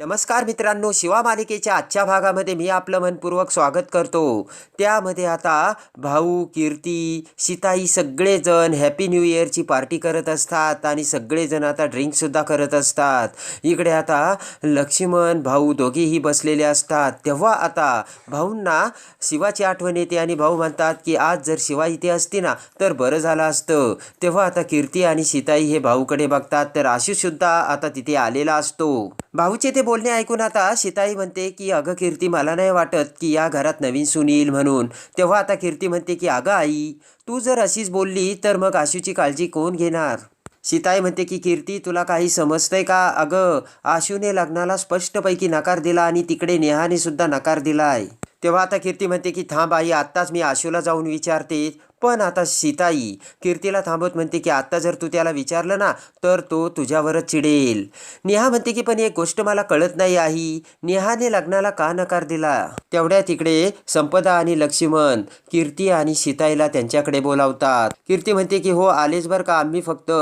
नमस्कार मित्रांनो शिवा मालिकेच्या आजच्या भागामध्ये मी आपलं मनपूर्वक स्वागत करतो. त्यामध्ये आता भाऊ कीर्ती सीताई सगळेजण हॅपी न्यू इयरची पार्टी करत असतात आणि सगळेजण आता ड्रिंकसुद्धा करत असतात. इकडे आता लक्ष्मण भाऊ दोघेही बसलेले असतात. तेव्हा आता भाऊंना शिवाची आठवण येते आणि भाऊ म्हणतात की आज जर शिवा इथे असती ना तर बरं झालं असतं. तेव्हा आता कीर्ती आणि सीताई हे भाऊकडे बघतात तर आशिषसुद्धा आता तिथे आलेला असतो. भाऊचे ते बोलणे ऐकून आता सीताई म्हणते की अगं कीर्ती मला नाही वाटत की या घरात नवीन सून येईल म्हणून. तेव्हा आता कीर्ती म्हणते की अगं आई तू जर अशीच बोलली तर मग आशूची काळजी कोण घेणार? सीताई म्हणते की कीर्ती तुला काही समजतंय का? अगं आशूने लग्नाला स्पष्टपैकी नकार दिला आणि तिकडे नेहाने सुद्धा नकार आहे तेव्हा आता कीर्ती म्हणते की थांब आई आत्ताच मी आशूला जाऊन विचारते. पण आता सीताई कीर्तीला थांबवत म्हणते की आत्ता जर तू त्याला विचारलं ना तर तो तुझ्यावरच चिडेल. नेहा म्हणते की पण एक गोष्ट मला कळत नाही आई. नेहाने लग्नाला का नकार दिला? तेवढ्या तिकडे संपदा आणि लक्ष्मण कीर्ती आणि सीताईला त्यांच्याकडे बोलावतात. कीर्ती म्हणते की हो आलेच बरं का. आम्ही फक्त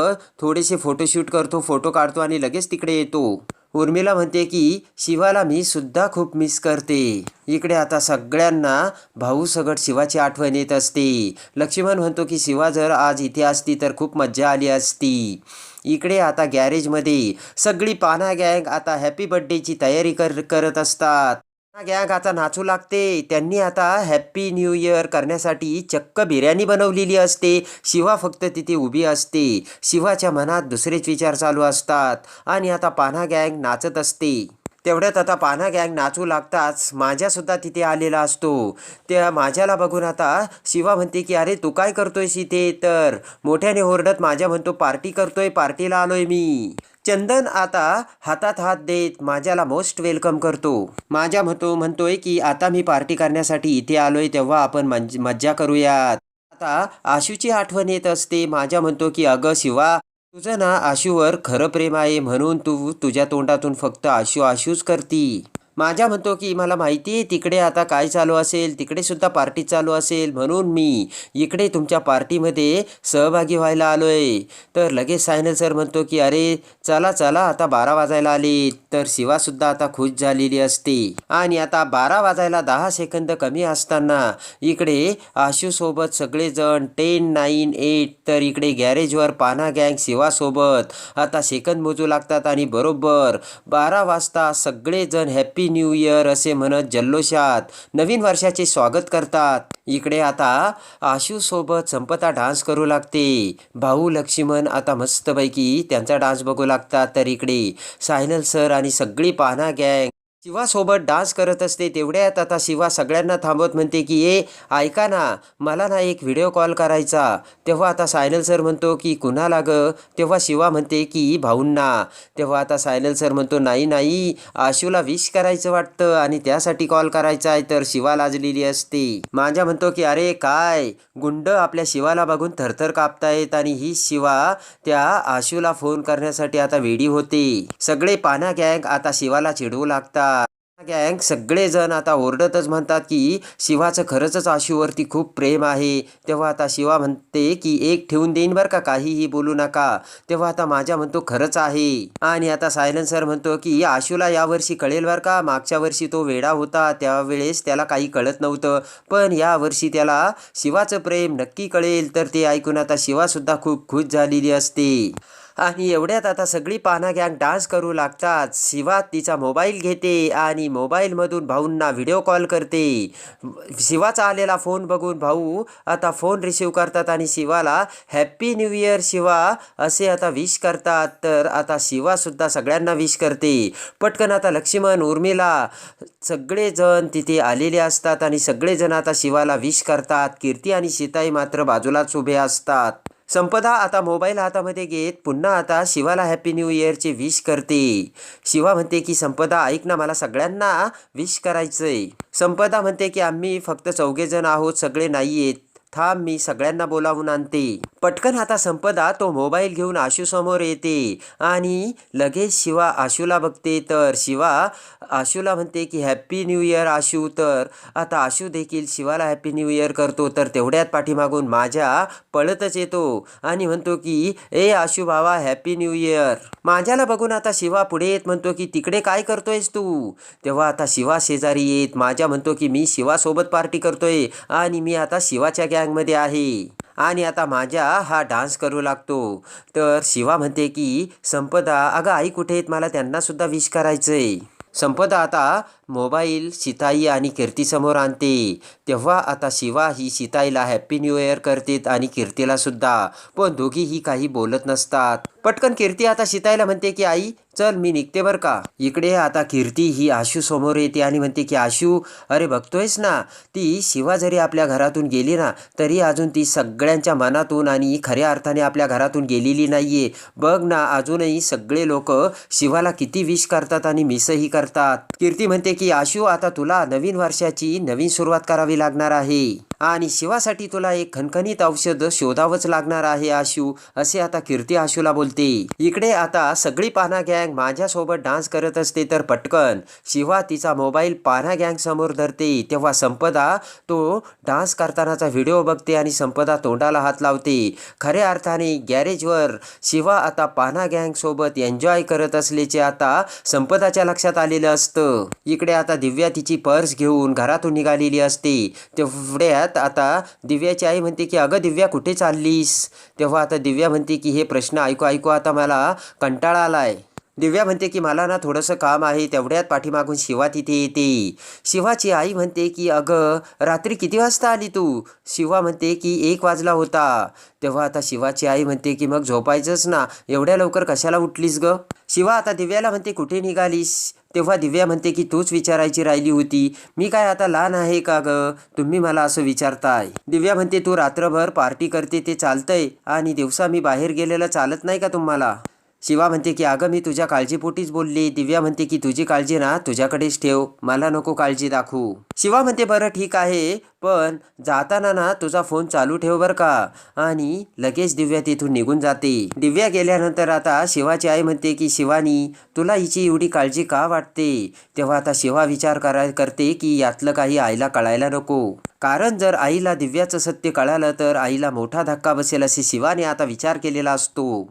थोडेसे फोटोशूट करतो फोटो काढतो आणि लगेच तिकडे येतो. उर्मिला म्हणते की शिवाला मी सुद्धा खूप मिस करते. इकडे आता सगळ्यांना भाऊ सगट शिवाची आठवण येत असते. लक्ष्मण म्हणतो की शिवा जर आज इथे असती तर खूप मज्जा आली असती. इकडे आता गॅरेजमध्ये सगळी पाना गँग आता हॅपी बड्डेची तयारी कर करत असतात. गँग आता नाचू लागते. त्यांनी आता हॅप्पी न्यू इयर करण्यासाठी चक्क बिर्याणी बनवलेली असते. शिवा फक्त तिथे उभी असते. शिवाच्या मनात दुसरेच विचार चालू असतात. आणि आता पान्हा गँग नाचत असते. तेवढ्यात आता पान्हा गँग नाचू लागताच माझ्यासुद्धा तिथे आलेला असतो. त्या माझ्याला बघून आता शिवा म्हणते की अरे तू काय करतोयस इथे? तर मोठ्याने ओरडत माझ्या म्हणतो पार्टी करतोय पार्टीला आलोय मी. चंदन आता हातात हात देत माझ्याला मोस्ट वेलकम करतो. माझ्या म्हणतो म्हणतोय की आता मी पार्टी करण्यासाठी इथे आलोय तेव्हा आपण मज्जा करूयात. आता आशूची आठवण येत असते. माझ्या म्हणतो की अगं शिवा तुझं ना आशूवर खरं प्रेम आहे म्हणून तू तुझ्या तोंडातून फक्त आशू आशूच करती. माझ्या म्हणतो की मला माहिती आहे तिकडे आता काय चालू असेल तिकडे सुद्धा पार्टी चालू असेल म्हणून मी इकडे तुमच्या पार्टीमध्ये सहभागी व्हायला आलो आहे तर लगेच सायनल सर म्हणतो की अरे चला चला आता बारा वाजायला आले तर शिवासुद्धा आता खुश झालेली असते. आणि आता बारा वाजायला दहा सेकंद कमी असताना इकडे आशूसोबत सगळेजण टेन नाईन एट तर इकडे गॅरेजवर पाना गँग शिवासोबत आता सेकंद मोजू लागतात आणि बरोबर बारा वाजता सगळेजण हॅपी न्यू इयर असे म्हणत जल्लोषात नवीन वर्षाचे स्वागत करतात. इकडे आता आशूसोबत संपता डान्स करू लागते. भाऊ लक्ष्मण आता मस्तपैकी त्यांचा डान्स बघू लागतात. तर इकडे सायनल सर आणि सगळी पाहणा गँग शिवासोबत डान्स करत असते तेवढ्यात आता शिवा सगळ्यांना थांबवत म्हणते की ए ऐका ना मला ना एक व्हिडिओ कॉल करायचा. तेव्हा आता सायनल सर म्हणतो की कुणाला ग? तेव्हा शिवा म्हणते की भाऊंना. तेव्हा आता सायनल सर म्हणतो नाही नाही आशूला विश करायचं वाटतं आणि त्यासाठी कॉल करायचा आहे तर शिवा लाजलेली असते. माझ्या म्हणतो की अरे काय? गुंड आपल्या शिवाला बघून थरथर कापतायत आणि ही शिवा त्या आशूला फोन करण्यासाठी आता वेडी होते. सगळे पाना गँग आता शिवाला चिडवू लागतात. गँग सगळेजण आता ओरडतच म्हणतात की शिवाचं खरंच आशूवरती खूप प्रेम आहे. तेव्हा आता शिवा म्हणते की एक ठेवून देईन बरं का काहीही बोलू नका. तेव्हा आता माझ्या म्हणतो खरंच आहे. आणि आता सायलेन्सर म्हणतो की आशूला यावर्षी कळेल बरं का मागच्या वर्षी तो वेडा होता त्यावेळेस त्याला काही कळत नव्हतं. पण या वर्षी त्याला शिवाचं प्रेम नक्की कळेल. तर ते ऐकून आता शिवासुद्धा खूप खुश झालेली असते. आणि एवढ्यात आता सगळी पाहणा गँग डान्स करू लागतात. शिवा तिचा मोबाईल घेते आणि मोबाईलमधून भाऊंना व्हिडिओ कॉल करते. शिवाचा आलेला फोन बघून भाऊ आता फोन रिसीव करतात आणि शिवाला हॅप्पी न्यू इयर शिवा असे आता विश करतात. तर आता शिवासुद्धा सगळ्यांना विश करते. पटकन आता लक्ष्मण उर्मिला सगळेजण तिथे आलेले असतात आणि सगळेजण आता शिवाला विश करतात. कीर्ती आणि सीताई मात्र बाजूलाच उभे असतात. संपदा आता मोबाईल हातामध्ये घेत पुन्हा आता शिवाला हॅपी न्यू इयरचे विश करते. शिवा म्हणते की संपदा ऐक ना मला सगळ्यांना विश करायचंय. संपदा म्हणते की आम्ही फक्त चौघेजण आहोत सगळे नाही आहेत थांब मी सगळ्यांना बोलावून आणते. पटकन आता संपदा तो मोबाईल घेऊन आशूसमोर येते आणि लगेच शिवा आशूला बघते. तर शिवा आशूला म्हणते की हॅप्पी न्यू इयर आशू. तर आता आशू देखील शिवाला हॅप्पी न्यू इयर करतो. तर तेवढ्यात पाठीमागून माझ्या पळतच येतो आणि म्हणतो की ए आशू भावा हॅप्पी न्यू इयर माझ्याला बघून आता शिवा पुढे येत म्हणतो की तिकडे काय करतोयस तू? तेव्हा आता शिवा शेजारी येत माझ्या म्हणतो की मी शिवासोबत पार्टी करतोय आणि मी आता शिवाच्या गँगमध्ये आहे. आणि आता माझ्या हा डान्स करू लागतो. तर शिवा म्हणते की संपदा अगं आई कुठे आहेत? मला त्यांनासुद्धा विश करायचं आहे संपदा आता मोबाईल सीताई आणि कीर्तीसमोर आणते. तेव्हा आता शिवा ही सीताईला हॅप्पी न्यू इयर करते आणि कीर्तीला सुद्धा. पण दोघीही काही बोलत नसतात. पटकन कीर्ती आता शितायला म्हणते की आई चल मी निघते बरं का. इकडे आता कीर्ती ही आशू समोर येते आणि म्हणते की आशू अरे बघतोयस ना ती शिवा जरी आपल्या घरातून गेली ना तरी अजून ती सगळ्यांच्या मनातून आणि खऱ्या अर्थाने आपल्या घरातून गेलेली नाहीये. बघ ना अजूनही सगळे लोक शिवाला किती विश करतात आणि मिसही करतात. कीर्ती म्हणते की आशू आता तुला नवीन वर्षाची नवीन सुरुवात करावी लागणार आहे. आणि शिवासाठी तुला एक खणखणीत औषध शोधावंच लागणार आहे आशू असे आता कीर्ती आशूला बोलते. इकडे आता सगळी पाना गँग माझ्यासोबत डान्स करत असते तर पटकन. शिवा तिचा मोबाईल पाना गँग समोर धरते. तेव्हा संपदा तो डान्स करतानाचा व्हिडिओ बघते आणि संपदा तोंडाला हात लावते. खऱ्या अर्थाने गॅरेजवर शिवा आता पाना गँग सोबत एन्जॉय करत असल्याचे आता संपदाच्या लक्षात आलेलं असतं. इकडे आता दिव्या तिची पर्स घेऊन घरातून निघालेली असते. तेवढ्यात आता दिव्याची आई म्हणते की अगं दिव्या कुठे चाललीस? तेव्हा आता दिव्या म्हणते की हे प्रश्न ऐकू ऐकू आता मला कंटाळा आला आहे दिव्या म्हणते की मला ना थोडंसं काम आहे तेवढ्यात पाठीमागून शिवा तिथे येते. शिवाची आई म्हणते की अगं रात्री किती वाजता आली तू? शिवा म्हणते की एक वाजला होता. तेव्हा आता शिवाची आई म्हणते की मग झोपायचंच ना एवढ्या लवकर कशाला उठलीस ग? शिवा आता दिव्याला म्हणते कुठे निघालीस? तेव्हा दिव्या म्हणते की तूच विचारायची राहिली होती. मी काय आता लहान आहे का ग? तुम्ही मला असं विचारताय. दिव्या म्हणते तू रात्रभर पार्टी करते ते चालतंय आणि दिवसा मी बाहेर गेलेलं चालत नाही का तुम्हाला? शिवा म्हणते की अगं मी तुझ्या काळजीपोटीच बोलली. दिव्या म्हणते की तुझी काळजी ना तुझ्याकडेच ठेव. मला नको काळजी दाखवू. शिवा म्हणते बरं ठीक आहे पण जाताना ना तुझा फोन चालू ठेव बरं का. आणि लगेच दिव्या तिथून निघून जाते. दिव्या गेल्यानंतर आता शिवाची आई म्हणते की शिवानी तुला हिची एवढी काळजी का वाटते? तेव्हा आता शिवा विचार करा करते की यातलं काही आईला कळायला नको. कारण जर आईला दिव्याचं सत्य कळालं तर आईला मोठा धक्का बसेल असे शिवाने आता विचार केलेला असतो.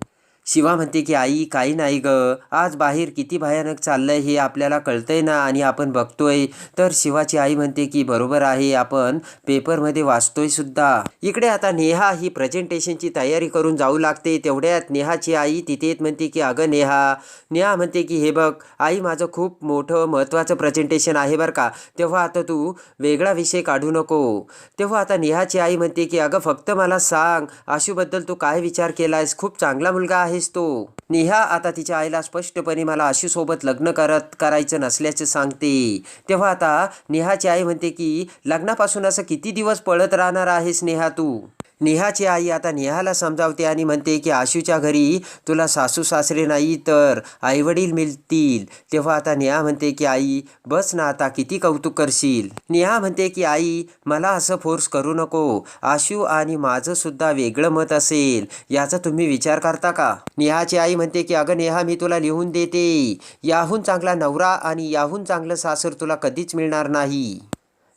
शिवा म्हणते की आई काही नाही ग. आज बाहेर किती भयानक चाललंय हे आपल्याला कळतंय ना आणि आपण बघतोय. तर शिवाची आई म्हणते की बरोबर आहे. आपण पेपरमध्ये वाचतोय सुद्धा. इकडे आता नेहा ही प्रेझेंटेशनची तयारी करून जाऊ लागते. तेवढ्यात नेहाची आई तिथे येत म्हणते की अगं नेहा. नेहा म्हणते की हे बघ आई माझं खूप मोठं महत्त्वाचं प्रेझेंटेशन आहे बरं का. तेव्हा आता तू वेगळा विषय काढू नको. तेव्हा आता नेहाची आई म्हणते की अगं फक्त मला सांग. आशूबद्दल तू काय विचार केलायस? खूप चांगला मुलगा आहे आहेस तो नेहा आता तिच्या आईला स्पष्टपणे मला आशूसोबत लग्न करत करायचं नसल्याचं सांगते. तेव्हा आता नेहाची आई म्हणते की लग्नापासून असं किती दिवस पळत राहणार आहेस नेहा तू? नेहाची आई आता नेहाला समजावते आणि म्हणते की आशूच्या घरी तुला सासू सासरे नाही तर आईवडील मिळतील. तेव्हा आता नेहा म्हणते की आई बस ना आता किती कौतुक करशील? नेहा म्हणते की आई मला असं फोर्स करू नको. आशू आणि माझं सुद्धा वेगळं मत असेल. याचा तुम्ही विचार करता का? नेहाची आई म्हणते की अगं नेहा मी तुला लिहून देते. याहून चांगला नवरा आणि याहून चांगलं सासर तुला कधीच मिळणार नाही.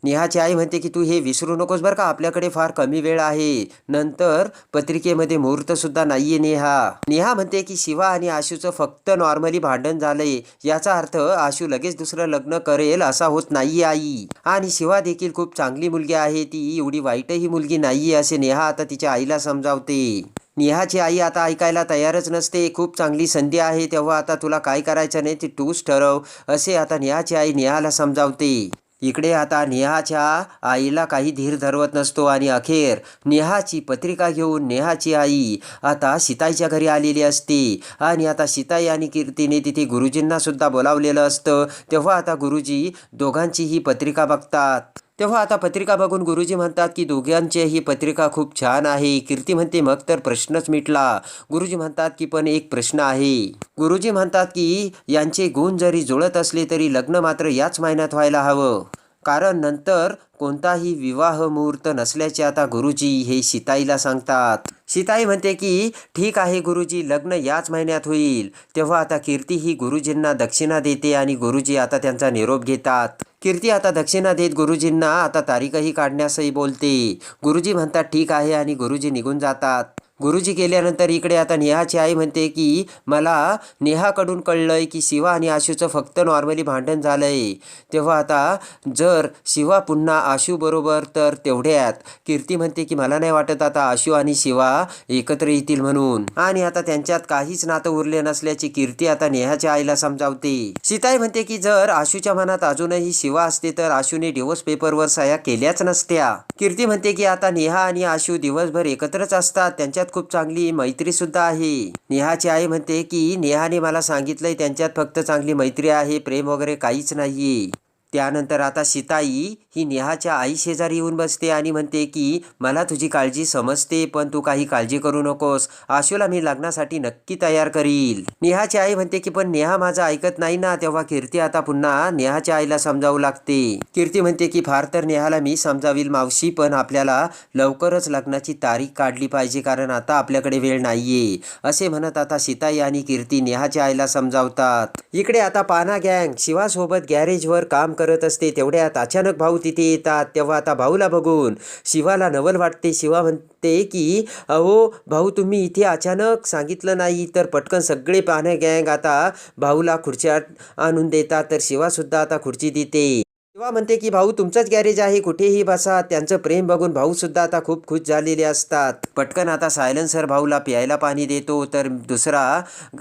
नेहाची आई म्हणते की तू हे विसरू नकोस बरं का आपल्याकडे फार कमी वेळ आहे. नंतर पत्रिकेमध्ये मुहूर्तसुद्धा नाही नाहीये नेहा. नेहा म्हणते की शिवा आणि आशूचं फक्त नॉर्मली भांडण झालंय. याचा अर्थ आशू लगेच दुसरं लग्न करेल असा होत नाहीये आई. आणि शिवा देखील खूप चांगली मुलगी आहे. ती एवढी वाईटही मुलगी नाहीये असे नेहा आता तिच्या आईला समजावते. नेहाची आई आता ऐकायला तयारच नसते. खूप चांगली संधी आहे. तेव्हा आता तुला काय करायचं नाही? ते तूच ठरव. असे आता नेहाची आई नेहाला समजावते. इकडे आता नेहाच्या आईला काही धीर धरवत नसतो. आणि अखेर नेहाची पत्रिका घेऊन नेहाची आई आता सीताईच्या घरी आलेली असते. आणि आता सीताई आणि कीर्तीने तिथे गुरुजींनासुद्धा बोलावलेलं असतं. तेव्हा आता गुरुजी दोघांची ही पत्रिका बघतात. तेव्हा आता पत्रिका बघून गुरुजी म्हणतात की दोघांची ही पत्रिका खूप छान आहे. कीर्ती म्हणते मग तर प्रश्नच मिटला. गुरुजी म्हणतात की पण एक प्रश्न आहे. गुरुजी म्हणतात की यांचे गुण जरी जुळत असले तरी लग्न मात्र याच महिन्यात व्हायला हवं. कारण नंतर कोणताही विवाह मुहूर्त नसल्याचे आता गुरुजी हे सीताईला सांगतात. सीताई म्हणते की ठीक आहे गुरुजी लग्न याच महिन्यात होईल. तेव्हा आता कीर्ती ही गुरुजींना दक्षिणा देते आणि गुरुजी आता त्यांचा निरोप घेतात. कीर्ती आता दक्षिणा देत गुरुजींना आता तारीखही काढण्यासही बोलते. गुरुजी म्हणतात ठीक आहे आणि गुरुजी निघून जातात. गुरुजी गेल्यानंतर इकडे आता नेहाची आई म्हणते की मला नेहाकडून कळलंय की शिवा आणि आशूचं फक्त नॉर्मली भांडण झालंय. तेव्हा आता जर शिवा पुन्हा आशू बरोबर तर तेवढ्यात. कीर्ती म्हणते की मला नाही वाटत आता आशू आणि शिवा एकत्र येतील म्हणून. आणि आता त्यांच्यात काहीच नातं उरले नसल्याची कीर्ती आता नेहाच्या आईला समजावते. सीताई म्हणते की जर आशूच्या मनात अजूनही शिवा असते तर आशूने डिवोर्स पेपरवर सह्या केल्याच नसत्या. कीर्ती म्हणते की आता नेहा आणि आशू दिवसभर एकत्रच असतात. त्यांच्यात खूप चांगली मैत्री सुद्धा आहे. नेहाची आई म्हणते की नेहाने मला सांगितलंय त्यांच्यात फक्त चांगली मैत्री आहे प्रेम वगैरे काहीच नाहीये. त्यानंतर आता सीताई ही नेहाच्या आई शेजारी येऊन बसते आणि म्हणते की मला तुझी काळजी समजते पण तू काही काळजी करू नकोस. आशूला मी लग्नासाठी नक्की तयार करील. नेहाची आई म्हणते की पण नेहा माझा ऐकत नाही ना. तेव्हा कीर्ती आता पुन्हा नेहाच्या आईला समजावू लागते. कीर्ती म्हणते की फार तर नेहाला मी समजावील मावशी पण आपल्याला लवकरच लग्नाची तारीख काढली पाहिजे कारण आता आपल्याकडे वेळ नाहीये. असे म्हणत आता सीताई आणि कीर्ती नेहाच्या आईला समजावतात. इकडे आता पाना गँग शिवासोबत गॅरेजवर काम करत असते. तेवढ्यात अचानक भाऊ तिथे येतात. तेव्हा आता भाऊला बघून शिवाला नवल वाटते. शिवा म्हणते की अहो भाऊ तुम्ही इथे अचानक सांगितलं नाही तर पटकन सगळे पाहणे गँग आता भाऊला खुर्च्या आणून देतात. तर शिवासुद्धा आता खुर्ची देते. तेव्हा म्हणते की भाऊ तुमचंच गॅरेज आहे कुठेही बसा. त्यांचं प्रेम बघून भाऊ सुद्धा आता खूप खुश झालेले असतात. पटकन आता सायलेन्सर भाऊला प्यायला पाणी देतो. तर दुसरा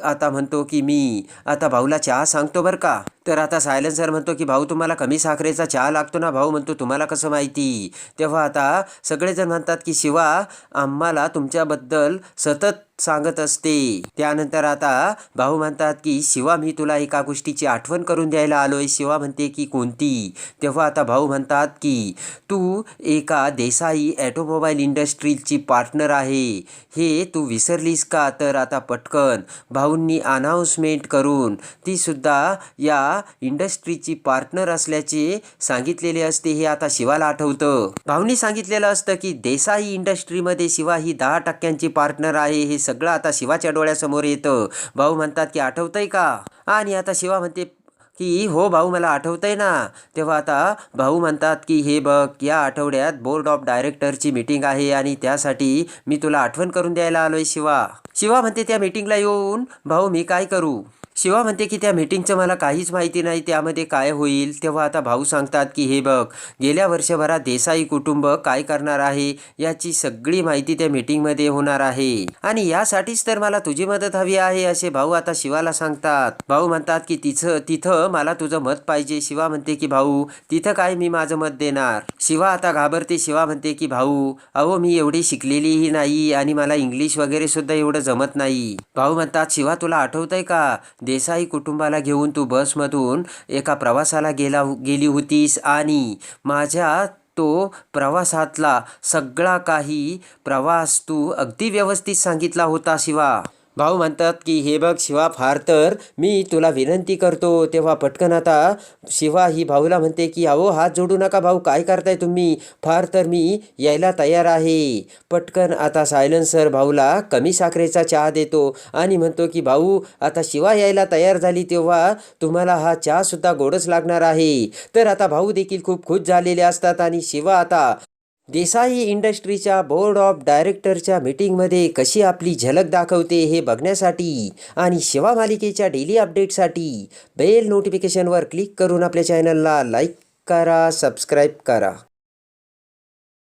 आता म्हणतो की मी आता भाऊला चहा सांगतो बरं का. तर आता सायलेन्सर म्हणतो की भाऊ तुम्हाला कमी साखरेचा चहा लागतो ना? भाऊ म्हणतो तुम्हाला कसं माहिती? तेव्हा आता सगळेजण म्हणतात की शिवा आम्हाला तुमच्याबद्दल सतत सांगत असते. त्यानंतर आता भाऊ म्हणतात की शिवा मी तुला एका गोष्टीची आठवण करून द्यायला आलोय. शिवा म्हणते की कोणती? तेव्हा आता भाऊ म्हणतात की तू एका देसाई ॲटोमोबाईल इंडस्ट्रीजची पार्टनर आहे. हे तू विसरलीस का? तर आता पटकन भाऊंनी अनाऊन्समेंट करून ती सुद्धा या इंडस्ट्रीची पार्टनर असल्याचे सांगितलेले असते. हे आता शिवाला आठवतं. भाऊंनी सांगितलेलं असतं की देसाई इंडस्ट्रीमध्ये शिवा ही दहा टक्क्यांची पार्टनर आहे. हे सगळं आता शिवाच्या डोळ्यासमोर येतं. भाऊ म्हणतात की आठवतंय का? आणि आता शिवा म्हणते की हो भाऊ मला आठवतंय ना. तेव्हा आता भाऊ म्हणतात की हे बघ या आठवड्यात बोर्ड ऑफ डायरेक्टरची मीटिंग आहे आणि त्यासाठी मी तुला आठवण करून द्यायला आलोय शिवा. शिवा म्हणते त्या मीटिंगला येऊन भाऊ मी काय करू? शिवा म्हणते की त्या मीटिंगचं मला काहीच माहिती नाही त्यामध्ये काय होईल? तेव्हा आता भाऊ सांगतात की हे बघ गेल्या वर्षभरात देसाई कुटुंब काय करणार आहे? याची सगळी माहिती त्या मीटिंगमध्ये होणार आहे. आणि यासाठीच तर मला तुझी मदत हवी आहे असे भाऊ आता शिवाला सांगतात. भाऊ म्हणतात की तिथं तिथं मला तुझं मत पाहिजे. शिवा म्हणते की भाऊ तिथं काय मी माझं मत देणार? शिवा आता घाबरते. शिवा म्हणते की भाऊ अहो मी एवढी शिकलेलीही नाही आणि मला इंग्लिश वगैरे सुद्धा एवढं जमत नाही. भाऊ म्हणतात शिवा तुला आठवतंय का? देसाई कुटुंबाला घेऊन तू बसमधून एका प्रवासाला गेला गेली होतीस आणि माझ्या तो प्रवासातला सगळा काही प्रवास तू अगदी व्यवस्थित सांगितला होता शिवा. भाऊ म्हणतात की हे बघ शिवा फार तर मी तुला विनंती करतो. तेव्हा पटकन आता शिवा ही भाऊला म्हणते की अहो हात जोडू नका भाऊ काय करताय तुम्ही? फार तर मी यायला तयार आहे. पटकन आता सायलन्सर भाऊला कमी साखरेचा चहा देतो आणि म्हणतो की भाऊ आता शिवा यायला तयार झाली तेव्हा तुम्हाला हा चहासुद्धा गोडच लागणार आहे. तर आता भाऊ देखील खूप खुश झालेले असतात आणि शिवा आता देसाई इंडस्ट्रीच्या बोर्ड ऑफ डायरेक्टरच्या मीटिंगमध्ये कशी आपली झलक दाखवते हे बघण्यासाठी आणि शिवा मालिकेच्या डेली अपडेटसाठी बेल नोटिफिकेशनवर क्लिक करून आपल्या चॅनलला लाईक करा सबस्क्राईब करा.